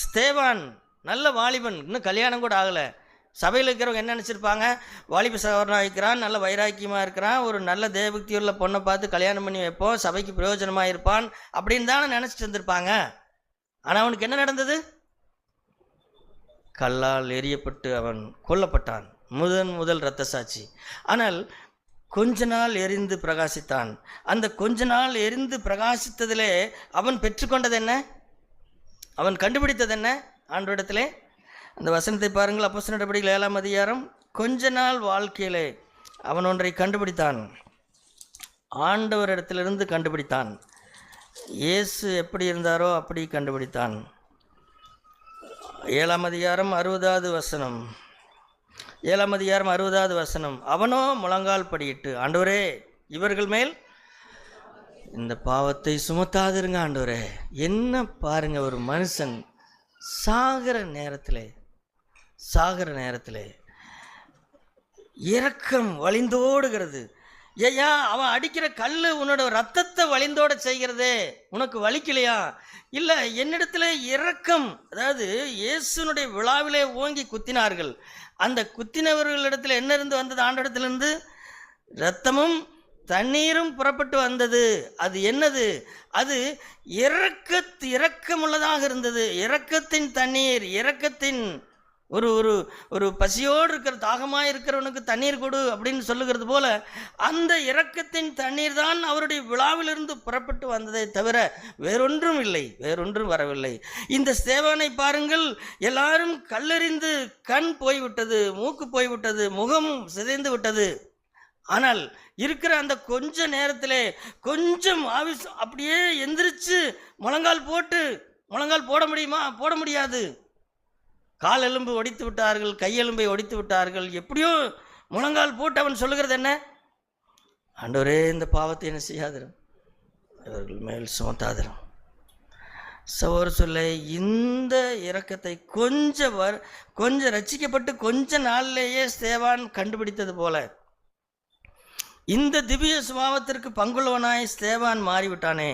ஸ்தேவான் நல்ல வாலிபன். இன்னும் கல்யாணம் கூட ஆகலை. சபையில் இருக்கிறவங்க என்ன நினச்சிருப்பாங்க? வாலிப சகோதரனாக இருக்கிறான் நல்ல வைராக்கியமாக இருக்கிறான் ஒரு நல்ல தேவபக்தி உள்ள பொண்ணை பார்த்து கல்யாணம் பண்ணி வைப்போம் சபைக்கு பிரயோஜனமாக இருப்பான் அப்படின்னு தானே நினச்சிட்டு இருந்திருப்பாங்க. ஆனால் அவனுக்கு என்ன நடந்தது? கல்லால் எரியப்பட்டு அவன் கொல்லப்பட்டான். முதன் முதல் இரத்த சாட்சி. ஆனால் கொஞ்ச நாள் எரிந்து பிரகாசித்தான். அந்த கொஞ்ச நாள் எரிந்து பிரகாசித்ததிலே அவன் பெற்றுக்கொண்டது என்ன? அவன் கண்டுபிடித்தது என்ன? ஆண்டோடத்திலே அந்த வசனத்தை பாருங்கள் அப்போ நடவடிக்கைகள் ஏழாம் அதிகாரம். கொஞ்ச நாள் வாழ்க்கையிலே அவன் ஒன்றை கண்டுபிடித்தான். ஆண்டவரிடத்திலிருந்து கண்டுபிடித்தான். இயேசு எப்படி இருந்தாரோ அப்படி கண்டுபிடித்தான். ஏழாம் அதிகாரம் அறுபதாவது வசனம். ஏழாம் அதிகாரம் அறுபதாவது வசனம். அவனோ முழங்கால் படியிட்டு ஆண்டவரே இவர்கள் மேல் இந்த பாவத்தை சுமத்தாதிருங்க ஆண்டவரே. என்ன பாருங்க ஒரு மனுஷன் சாகிற நேரத்தில் சாகிற நேரத்தில் இரக்கம் வழிந்தோடுகிறது. ஏய்யா அவன் அடிக்கிற கல் உன்னோட ரத்தத்தை வழிந்தோட செய்கிறதே. உனக்கு வலிக்கலையா? இல்லை என்னிடத்துல இரக்கம் அதாவது இயேசுனுடைய விழாவிலே ஓங்கி குத்தினார்கள். அந்த குத்தினவர்களிடத்தில் என்ன இருந்து வந்தது? ஆண்டோடத்திலிருந்து இரத்தமும் தண்ணீரும் புறப்பட்டு வந்தது. அது என்னது? அது இரக்கத்து இரக்கமுள்ளதாக இருந்தது. இரக்கத்தின் தண்ணீர் இரக்கத்தின் ஒரு ஒரு ஒரு பசியோடு இருக்கிற தாகமாக இருக்கிறவனுக்கு தண்ணீர் கொடு அப்படின்னு சொல்லுகிறது போல அந்த இரக்கத்தின் தண்ணீர் தான் அவருடைய விழாவிலிருந்து புறப்பட்டு வந்ததை தவிர வேறொன்றும் இல்லை வேறொன்றும் வரவில்லை. இந்த சேவானை பாருங்கள் எல்லாரும் கல்லெறிந்து கண் போய்விட்டது மூக்கு போய்விட்டது முகம் சிதைந்து விட்டது. ஆனால் இருக்கிற அந்த கொஞ்ச நேரத்தில் கொஞ்சம் ஆவிஸ் அப்படியே எந்திரிச்சு முழங்கால் போட்டு முழங்கால் போட முடியுமா? போட முடியாது. கால் எலும்பு ஒடித்து விட்டார்கள் கையெலும்பை ஒடித்து விட்டார்கள். எப்படியோ முழங்கால் போட்டு அவன் சொல்லுகிறது என்ன? ஆண்டவரே இந்த பாவத்தை என்ன செய்யாதிரும். இவர்கள் மேல் சுமத்தாதிரும். சோறு சொல்ல இந்த இரக்கத்தை கொஞ்சம் வர் கொஞ்சம் ரசிக்கப்பட்டு கொஞ்ச நாள்லேயே சேவான் கண்டுபிடித்தது போல. இந்த திவ்ய சுபாவத்திற்கு பங்குள்ளவனாய் ஸ்தேவான் மாறிவிட்டானே.